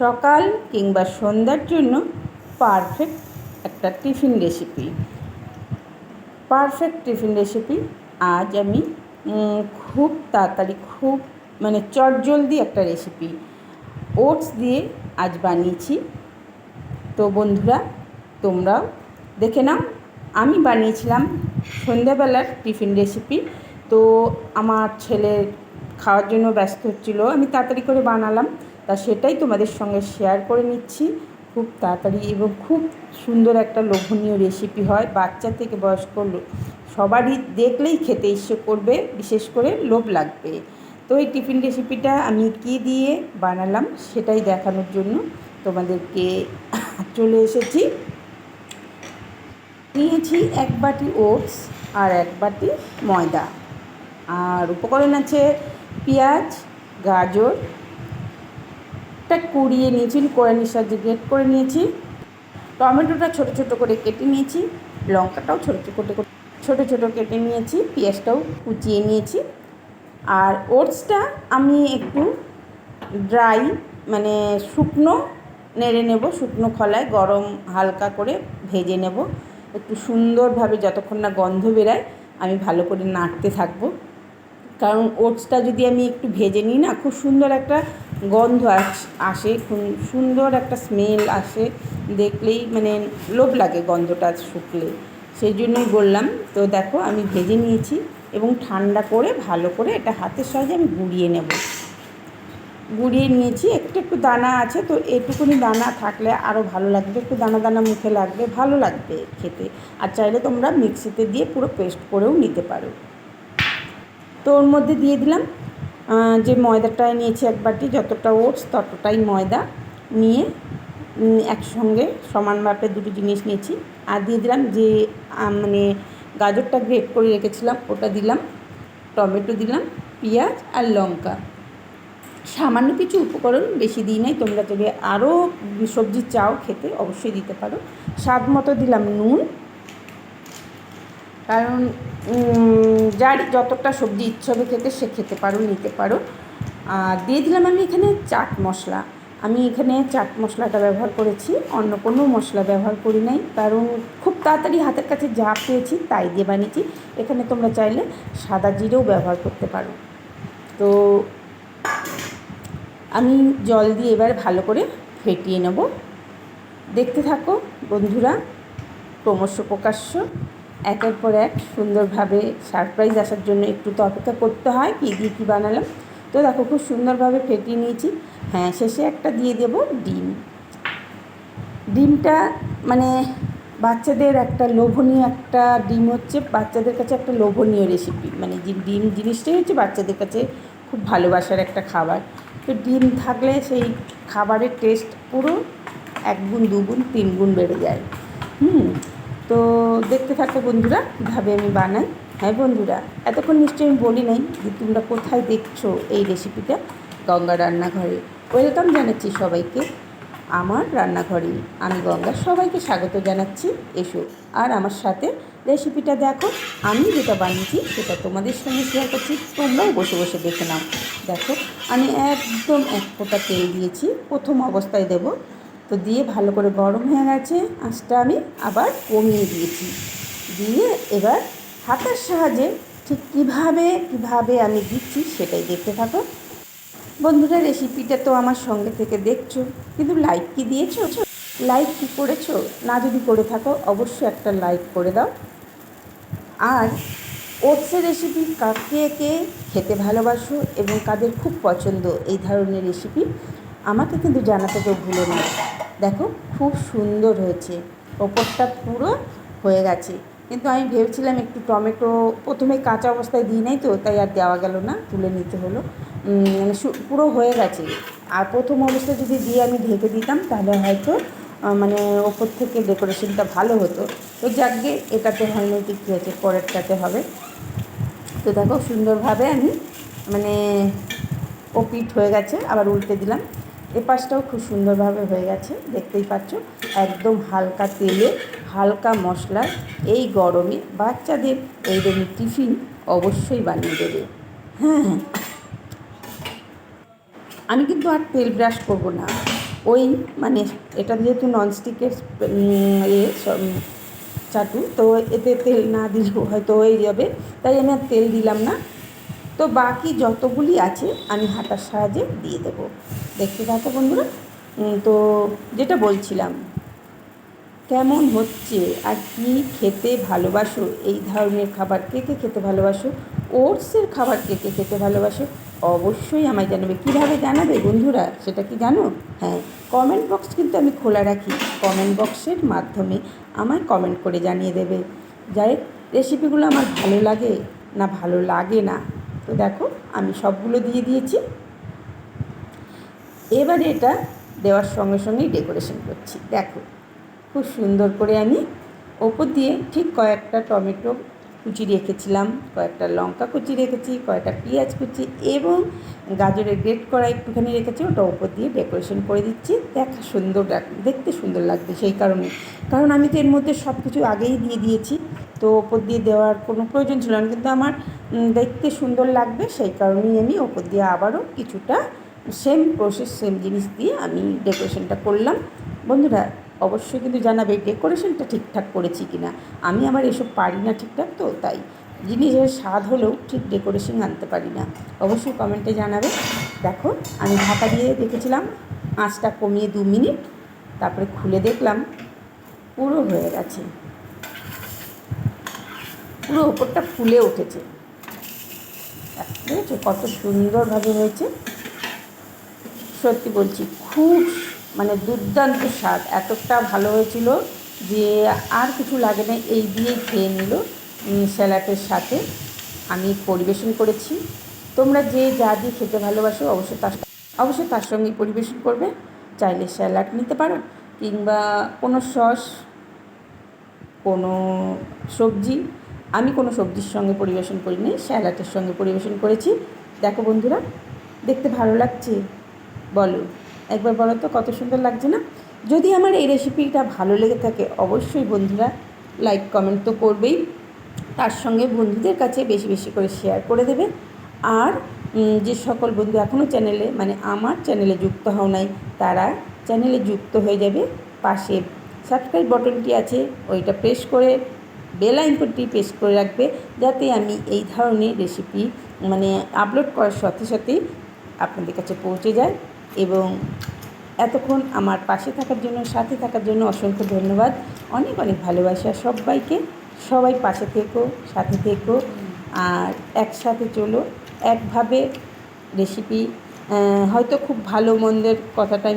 সকাল কিংবা সন্ধ্যার জন্য পারফেক্ট একটা tiffin recipe perfect tiffin recipe আজ আমি খুব তাড়াতাড়ি খুব মানে চটজলদি একটা রেসিপি ওটস দিয়ে আজ বানিয়েছি। তো বন্ধুরা, তোমরাও দেখে নাও। আমি বানিয়েছিলাম সন্ধ্যাবেলার টিফিন রেসিপি তো আমার ছেলে খাওয়ার জন্য ব্যস্ত হচ্ছিল। আমি তাড়াতাড়ি করে বানালাম। তা সেটাই তোমাদের সঙ্গে শেয়ার করে নিচ্ছি। খুব তাড়াতাড়ি এবং খুব সুন্দর একটা লোভনীয় রেসিপি হয়। বাচ্চা থেকে বয়স্ক সবারই দেখলেই খেতে ইচ্ছে করবে, বিশেষ করে লোভ লাগবে। তো এই টিফিন রেসিপিটা আমি কি দিয়ে বানালাম সেটাই দেখানোর জন্য তোমাদেরকে চলে এসেছি। নিয়েছি এক বাটি ওটস আর এক বাটি ময়দা। আর উপকরণ আছে পেঁয়াজ, গাজর টা কুড়িয়ে নিয়েছি কোরানির সাহায্যে গ্রেট করে নিয়েছি। টমেটোটা ছোট ছোট করে কেটে নিয়েছি, লঙ্কাটাও ছোট ছোট করে ছোট ছোট কেটে নিয়েছি, পেঁয়াজটাও কুচিয়ে নিয়েছি। আর ওটসটা আমি একটু ড্রাই মানে শুকনো নেড়ে নেব, শুকনো খলায় গরম হালকা করে ভেজে নেব। একটু সুন্দরভাবে যতক্ষণ না গন্ধ বেরায়, আমি ভালো করে নাড়তে থাকব। কারণ ওটসটা যদি আমি একটু ভেজে নিই না, খুব সুন্দর একটা গন্ধ আস- সুন্দর একটা স্মেল আসে, দেখলেই মানে লোভ লাগে গন্ধটা শুকলে। সেই জন্যই বললাম, তো দেখো, আমি ভেজে নিয়েছি এবং ঠান্ডা করে ভালো করে এটা হাতের সাহায্যে আমি গুঁড়িয়ে নেব। গুঁড়িয়ে নিয়েছি, একটু একটু দানা আছে, তো এটুকুনি দানা থাকলে আরও ভালো লাগবে, একটু দানা দানা মুখে লাগবে, ভালো লাগবে খেতে। আর চাইলে তোমরা মিক্সিতে দিয়ে পুরো পেস্ট করেও নিতে পারো। তো ওর মধ্যে দিয়ে দিলাম যে ময়দাটা নিয়েছি এক বাটি, যতটা ওটস ততটাই ময়দা নিয়ে একসঙ্গে সমান মাপে দুটো জিনিস নিয়েছি। আর দিয়ে দিলাম যে মানে গাজরটা গ্রেট করে রেখেছিলাম, ওটা দিলাম, টমেটো দিলাম, পেঁয়াজ আর লঙ্কা। সামান্য কিছু উপকরণ বেশি দিই নাই, তোমরা যদি আরও সবজি চাও খেতে অবশ্যই দিতে পারো। স্বাদ মতো দিলাম নুন কারণ যার যতটা সবজি ইচ্ছে হবে খেতে, সে খেতে পারো, নিতে পারো। আর দিয়ে দিলাম আমি এখানে চাট মশলা। আমি এখানে চাট মশলাটা ব্যবহার করেছি, অন্য কোনো মশলা ব্যবহার করি নাই। কারণ, খুব তাড়াতাড়ি হাতের কাছে যা পেয়েছি তাই দিয়ে বানিয়েছি। এখানে তোমরা চাইলে সাদা জিরেও ব্যবহার করতে পারো। তো, আমি জল দিয়ে এবার ভালো করে ফেটিয়ে নেব। দেখতে থাকো বন্ধুরা, ক্রমশ প্রকাশ্য। একের পর এক সুন্দরভাবে সারপ্রাইজ আসার জন্য একটু তো অপেক্ষা করতে হয়, কী দিয়ে কী বানালাম। তো দেখো, খুব সুন্দরভাবে ফেটিয়ে নিয়েছি। হ্যাঁ শেষে একটা দিয়ে দেব ডিম। ডিমটা মানে বাচ্চাদের একটা লোভনীয় একটা ডিম হচ্ছে, বাচ্চাদের কাছে একটা লোভনীয় রেসিপি মানে ডিম জিনিসটাই হচ্ছে বাচ্চাদের কাছে খুব ভালোবাসার একটা খাবার। তো ডিম থাকলে সেই খাবারের টেস্ট পুরো এক গুণ দু গুণ তিন গুণ বেড়ে যায়। হুম তো দেখতে থাকো বন্ধুরা কীভাবে আমি বানাই। হ্যাঁ বন্ধুরা, এতক্ষণ নিশ্চয়ই আমি বলি নাই যে তোমরা কোথায় দেখছ এই রেসিপিটা গঙ্গা রান্নাঘরে। ওয়েলকাম জানাচ্ছি সবাইকে আমার রান্নাঘরে। আমি গঙ্গা, সবাইকে স্বাগত জানাচ্ছি। এসো, আর আমার সাথে রেসিপিটা দেখো, আমি যেটা বানিয়েছি সেটা তোমাদের সঙ্গে শেয়ার করছি, তোমরাও বসে বসে দেখে নাও। দেখো, আমি একদম এক ফোঁটা তেল দিয়েছি, প্রথম অবস্থায় দেব। তো দিয়ে ভালো করে গরম হয়ে গেছে। আঁচটা আমি আবার কমিয়ে দিয়েছি। দিয়ে এবার হাতের সাহায্যে ঠিক কীভাবে কীভাবে আমি দিচ্ছি সেটাই দেখতে থাকো। বন্ধুরা রেসিপিটা তো আমার সঙ্গে থেকে দেখছ। কিন্তু লাইক কি দিয়েছ? লাইক কি করেছ? না যদি করে থাকো, অবশ্যই একটা লাইক করে দাও। আর ওটসের রেসিপি কাকে, কে খেতে ভালোবাসো এবং কাদের খুব পছন্দ, এই ধরনের রেসিপি আমাকে কিন্তু জানাতে কেউ ভুলো না। দেখো, খুব সুন্দর হয়েছে। ওপরটা পুরো হয়ে গেছে। কিন্তু আমি ভেবেছিলাম একটু টমেটো, প্রথমে কাঁচা অবস্থায় দিই নাই তো, তাই আর দেওয়া গেল না, তুলে নিতে হলো। মানে পুরো হয়ে গেছে। আর প্রথম অবস্থায় যদি দিয়ে আমি ঢেকে দিতাম, তাহলে হয়তো মানে ওপর থেকে ডেকোরেশনটা ভালো হতো। তো যাকগে, এটাতে হয়নি কি কী হয়েছে পরেরটাতে হবে। তো দেখো, সুন্দরভাবে আমি মানে ও পিঠ হয়ে গেছে, আবার উল্টে দিলাম। এ পাশটাও খুব সুন্দরভাবে হয়ে গেছে, দেখতেই পাচ্ছ। একদম হালকা তেলে, হালকা মশলা, এই গরমে বাচ্চাদের এই রকম টিফিন অবশ্যই বানিয়ে দেবে। হ্যাঁ হ্যাঁ। আমি কিন্তু আর তেল ব্রাশ করব না। ওই মানে এটা যেহেতু ননস্টিকের এ চাটু, তো এতে তেল না দিলেও হয়তো হয়ে যাবে। তাই আমি আর তেল দিলাম না। তো বাকি যতগুলি আছে, আমি হাতার সাহায্যে দিয়ে দেবো। দেখতে থাকো বন্ধুরা। তো যেটা বলছিলাম, কেমন হচ্ছে আর কি খেতে ভালোবাসো? এই ধরনের খাবার কে কে খেতে ভালোবাসো? ওটসের খাবার কে কে খেতে ভালোবাসো? অবশ্যই আমায় জানাবে। কীভাবে জানাবে বন্ধুরা, সেটা কি জানো? হ্যাঁ কমেন্ট বক্স কিন্তু আমি খোলা রাখি। কমেন্ট বক্সের মাধ্যমে আমায় কমেন্ট করে জানিয়ে দেবে। যাই রেসিপিগুলো আমার ভালো লাগে না, ভালো লাগে না। তো দেখো, আমি সবগুলো দিয়ে দিয়েছি। এবারে এটা দেওয়ার সঙ্গে সঙ্গেই ডেকোরেশন করছি। দেখো, খুব সুন্দর করে আমি ওপর দিয়ে ঠিক কয়েকটা টমেটো কুচি রেখেছিলাম, কয়েকটা লঙ্কা কুচি রেখেছি, কয়েকটা পেঁয়াজ কুচি এবং গাজরের গ্রেট করা একটুখানি রেখেছি, ওটা ওপর দিয়ে ডেকোরেশন করে দিচ্ছি। দেখা সুন্দর, দেখতে সুন্দর লাগবে সেই কারণে। কারণ আমি তো এর মধ্যে সব কিছু আগেই দিয়ে দিয়েছি। তো ওপর দিয়ে দেওয়ার কোনো প্রয়োজন ছিল না, কিন্তু আমার দেখতে সুন্দর লাগবে, সেই কারণেই আমি ওপর দিয়ে আবারও কিছুটা সেম প্রসেস সেম জিনিস দিয়ে আমি ডেকোরেশনটা করলাম। বন্ধুরা, অবশ্যই কিন্তু জানাবে ডেকোরেশনটা ঠিকঠাক করেছি কি না আমি আবার এসব পারি না ঠিকঠাক তো, তাই জিনিসের স্বাদ হলেও ঠিক ডেকোরেশন আনতে পারি না। অবশ্যই কমেন্টে জানাবে। দেখো, আমি ঢাকা দিয়ে দেখেছিলাম আঁচটা কমিয়ে দু মিনিট, তারপরে খুলে দেখলাম, পুরো হয়ে গেছে। পুরো ওপরটা ফুলে উঠেছে। দেখেছ কত সুন্দরভাবে হয়েছে। সত্যি বলছি, খুব মানে দুর্দান্ত স্বাদ। এতটা ভালো হয়েছিল যে আর কিছু লাগে না, এই দিয়েই খেয়ে নিল স্যালাডের সাথে। আমি পরিবেশন করেছি। তোমরা যে যা দিয়ে খেতে ভালোবাসো, অবশ্যই তার অবশ্যই তার সঙ্গেই পরিবেশন করবে। চাইলে স্যালাড নিতে পারো, কিংবা কোনো সস, কোনো সবজি আমি কোনো সবজির সঙ্গে পরিবেশন করিনি, স্যালাডের সঙ্গে পরিবেশন করেছি। দেখো বন্ধুরা, দেখতে ভালো লাগছে? বলো। একবার বলো তো, কত সুন্দর লাগছে না? যদি আমার এই রেসিপিটা ভালো লেগে থাকে, অবশ্যই বন্ধুরা লাইক কমেন্ট তো করবেই। তার সঙ্গে বন্ধুদের কাছে বেশি বেশি করে শেয়ার করে দেবে। আর যে সকল বন্ধু এখনও চ্যানেলে মানে আমার চ্যানেলে যুক্ত হও নাই, তারা চ্যানেলে যুক্ত হয়ে যাবে। পাশে সাবস্ক্রাইব বটনটি আছে, ওইটা প্রেস করে বেল আইকনটি প্রেস করে রাখবে যাতে আমি এই ধরনের রেসিপি মানে আপলোড করার সাথে সাথেই আপনাদের কাছে পৌঁছে যায় এবং এতক্ষণ আমার পাশে থাকার জন্য, সাথে থাকার জন্য অসংখ্য ধন্যবাদ। অনেক অনেক ভালোবাসা সবাইকে। সবাই পাশে থেকো, সাথে থেকো আর একসাথে চলো। একভাবে রেসিপি হয়তো খুব ভালো মন্দের কথাটা